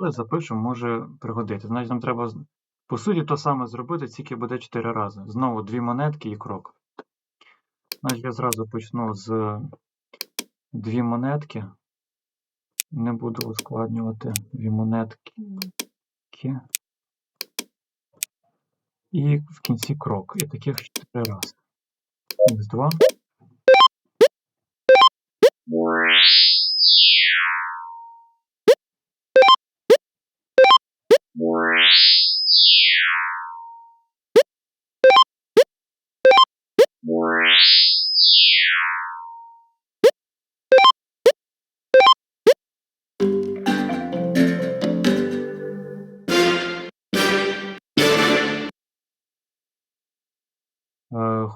Але запишемо, може пригодити. Значить, нам треба, по суті, то саме зробити, тільки буде 4 рази. Знову дві монетки і крок. Значить, я зразу почну з дві монетки. Не буду ускладнювати дві монетки. І в кінці крок. І таких 4 рази. Х2.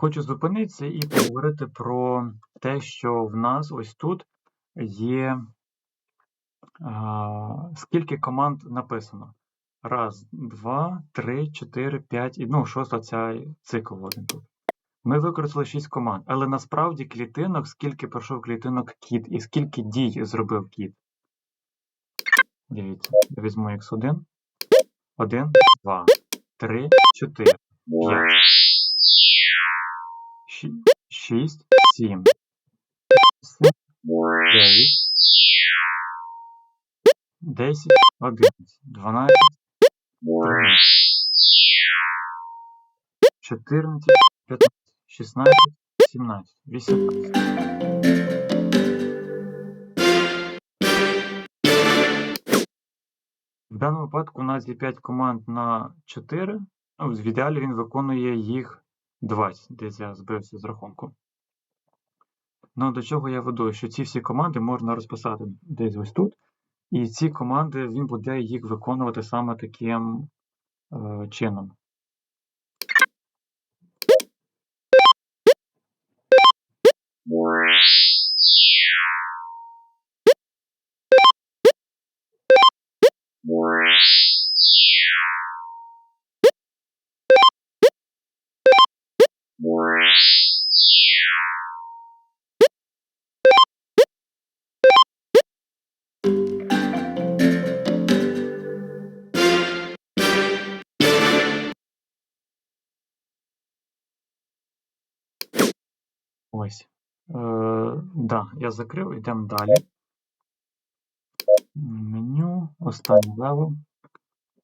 Хочу зупинитися і поговорити про те, що в нас ось тут є скільки команд написано. Раз, два, три, чотири, п'ять і ну, шоста ця цикл один тут. Ми використали 6 команд, але насправді клітинок, скільки пройшов клітинок кіт і скільки дій зробив кіт. Дивіться, візьму x1. 1, 2, 3, 4, 5. 6, 7, 8, 9, 10, 11, 12, 13, 14, 15, 16, 17, 18. В даному випадку у нас є 5 команд на 4. Ну, в ідеалі він виконує їх 20, десь я збився з рахунку. Ну, до чого я веду, що ці всі команди можна розписати десь ось тут. І ці команди він буде їх виконувати саме таким е, чином. Ось. Е, да, я закрив, йдемо далі. Меню, останній левел.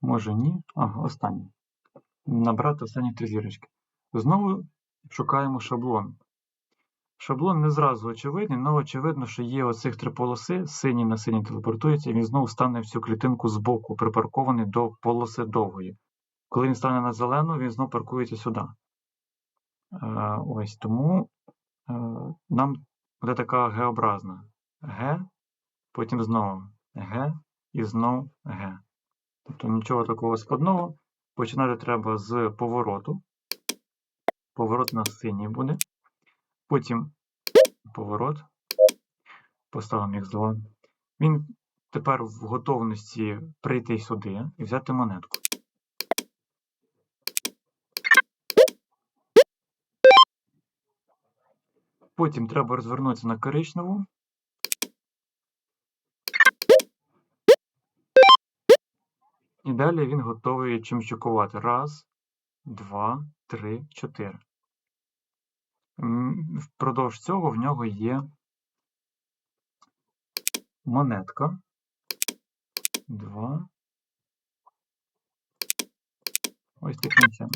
Може ні. Ага, останній. Набрати останні три зірочки. Знову шукаємо шаблон. Шаблон не зразу очевидний, але очевидно, що є оцих три полоси, синій на синій телепортується, і він знову стане в цю клітинку збоку, припаркований до полоси довгої. Коли він стане на зелену, він знову паркується сюди. Е, ось тому нам буде така Г-образна. Г, потім знову Г і знову Г. Тобто нічого такого складного. Починати треба з повороту. Поворот у нас синій буде. Потім поворот. Поставимо Х2. Він тепер в готовності прийти сюди і взяти монетку. Потім треба розвернутися на коричневу. І далі він готовий чимчикувати. Раз, два, три, чотири. Впродовж цього в нього є монетка. Два. Ось таким чином.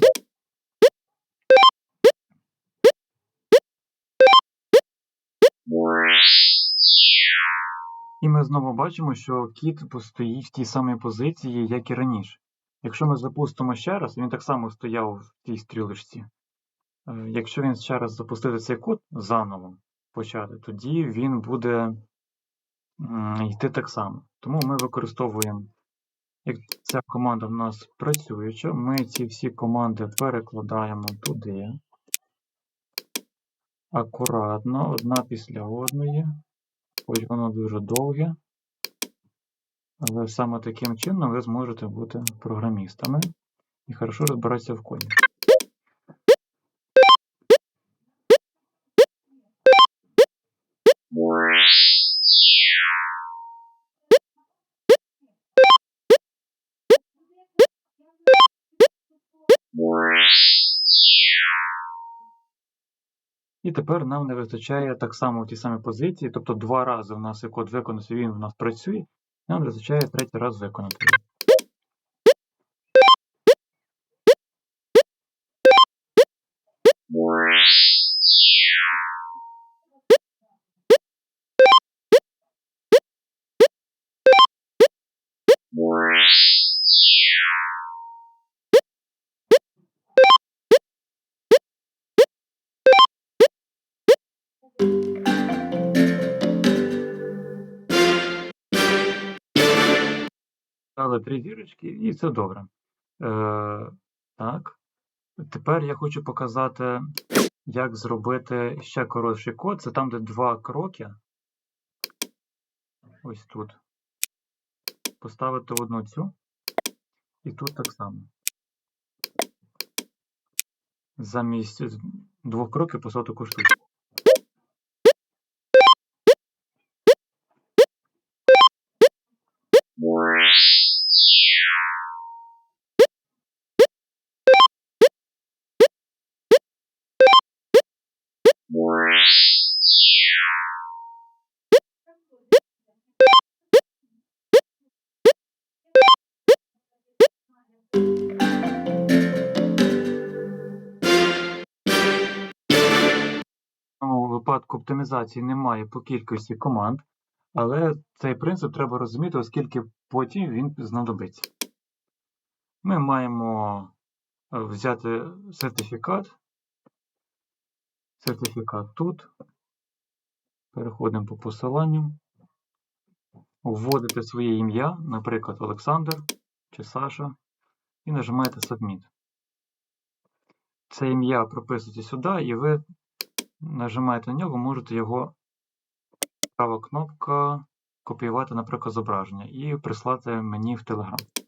І ми знову бачимо, що кіт стоїть в тій самій позиції, як і раніше. Якщо ми запустимо ще раз, він так само стояв в тій стрілочці. Е, Якщо він ще раз запустити цей код заново почати, тоді він буде йти так само. Тому ми використовуємо, як ця команда в нас працююча, ми ці всі команди перекладаємо туди. Акуратно, одна після одної. Хоч воно дуже довге. Але саме таким чином ви зможете бути програмістами і хорошо розбиратися в коді. Wow. І тепер нам не вистачає так само в тій самій позиції, тобто два рази в нас і код виконався, він в нас працює, нам не вистачає третій раз виконати. Дали три зірочки, і це добре. Е, так. Тепер я хочу показати, як зробити ще коротший код. Це там, де два кроки. Ось тут. Поставити одну цю. І тут так само. Замість двох кроків поставити таку. Випадку оптимізації немає по кількості команд, але цей принцип треба розуміти, оскільки потім він знадобиться. Ми маємо е, взяти сертифікат. Сертифікат тут. Переходимо по посиланню. Вводите своє ім'я, наприклад, Олександр чи Саша, і нажимаєте Submit. Це ім'я прописуєте сюди, і ви нажимаєте на нього, можете його права кнопка копіювати, наприклад, зображення і прислати мені в Telegram.